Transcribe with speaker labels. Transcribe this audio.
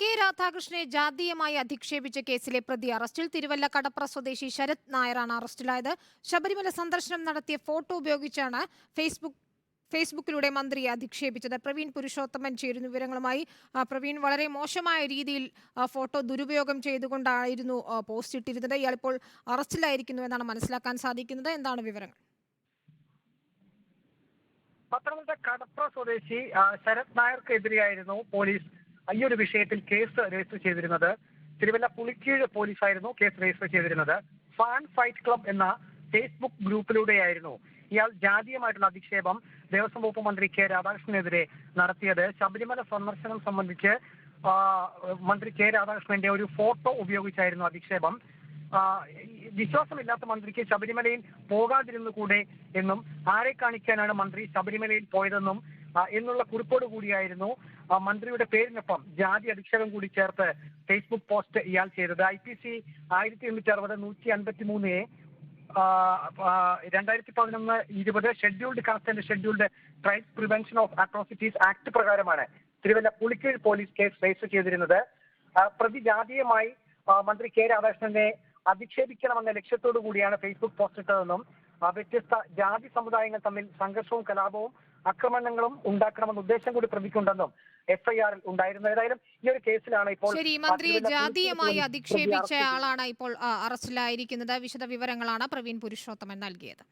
Speaker 1: K രാധാകൃഷ്ണനെ ജാതീയമായി അധിക്ഷേപിച്ച കേസിലെ പ്രതി അറസ്റ്റിൽ തിരുവല്ല കടപ്ര സ്വദേശി ശരത് നായരാണ് അറസ്റ്റിലായത്. ശബരിമല സന്ദർശനം നടത്തിയ ഫോട്ടോ ഉപയോഗിച്ചാണ് ഫേസ്ബുക്ക് ഫേസ്ബുക്കിലൂടെ മന്ത്രിയെ അധിക്ഷേപിച്ചത്. പ്രവീൺ പുരുഷോത്തമൻ ചേരുന്ന വിവരങ്ങളുമായി പ്രവീൺ വളരെ മോശമായ രീതിയിൽ ഫോട്ടോ ദുരുപയോഗം ചെയ്തുകൊണ്ടായിരുന്നു പോസ്റ്റ് ഇട്ടിരുന്നത്. ഇയാളിപ്പോൾ അറസ്റ്റിലായിരിക്കുന്നു എന്നാണ് മനസ്സിലാക്കാൻ സാധിക്കുന്നത്. എന്താണ് വിവരങ്ങൾ?
Speaker 2: പത്തനംതിട്ട കടപ്ര സ്വദേശി ശരത് നായർക്കെതിരെയായിരുന്നു പോലീസ് ഈ ഒരു വിഷയത്തിൽ കേസ് രജിസ്റ്റർ ചെയ്തിരുന്നത് തിരുവല്ല പുളിക്കീഴ് പോലീസായിരുന്നു കേസ് രജിസ്റ്റർ ചെയ്തിരുന്നത്. ഫാൻ ഫൈറ്റ് ക്ലബ് എന്ന ഫേസ്ബുക്ക് ഗ്രൂപ്പിലൂടെയായിരുന്നു ഇയാൾ ജാതീയമായിട്ടുള്ള അധിക്ഷേപം ദേവസ്വം വകുപ്പ് മന്ത്രി കെ രാധാകൃഷ്ണനെതിരെ നടത്തിയത്. ശബരിമല സന്ദർശനം സംബന്ധിച്ച് മന്ത്രി കെ രാധാകൃഷ്ണന്റെ ഒരു ഫോട്ടോ ഉപയോഗിച്ചായിരുന്നു അധിക്ഷേപം. വിശ്വാസമില്ലാത്ത മന്ത്രിക്ക് ശബരിമലയിൽ പോകാതിരുന്നു കൂടെ എന്നും ആരെ കാണിക്കാനാണ് മന്ത്രി ശബരിമലയിൽ പോയതെന്നും എന്നുള്ള കുറിപ്പോട് കൂടിയായിരുന്നു മന്ത്രിയുടെ പേരിനൊപ്പം ജാതി അധിക്ഷേപം കൂടി ചേർത്ത് ഫേസ്ബുക്ക് പോസ്റ്റ് ഇയാൾ ചെയ്തത്. ഐ പി സി ആയിരത്തി എണ്ണൂറ്റി അറുപത് നൂറ്റി അൻപത്തി മൂന്ന് രണ്ടായിരത്തി പതിനൊന്ന് ഇരുപത് scheduled caste and scheduled tribes prevention of atrocities act പ്രകാരമാണ് Thiruvalla Pulikeezhu police case register ചെയ്തിരുന്നത്. പ്രതി ജാതീയമായി മന്ത്രി കെ രാധാകൃഷ്ണനെ അധിക്ഷേപിക്കണമെന്ന ലക്ഷ്യത്തോടു കൂടിയാണ് ഫേസ്ബുക്ക് പോസ്റ്റ് ഇട്ടതെന്നും വ്യത്യസ്ത ജാതി സമുദായങ്ങൾ തമ്മിൽ സംഘർഷവും കലാപവും ആക്രമണങ്ങളും ഉണ്ടാക്കണമെന്ന ഉദ്ദേശം കൂടി പ്രതിക്കുണ്ടെന്നും എഫ് ഐ ആറിൽ ഉണ്ടായിരുന്നു. ഏതായാലും ഈ ഒരു കേസിലാണ് ഇപ്പോൾ
Speaker 1: ശരി
Speaker 2: മന്ത്രി
Speaker 1: ജാതീയമായി അധിക്ഷേപിച്ച ആളാണ് ഇപ്പോൾ അറസ്റ്റിലായിരിക്കുന്നത്. വിശദ വിവരങ്ങളാണ് പ്രവീൺ പുരുഷോത്തമൻ നൽകിയത്.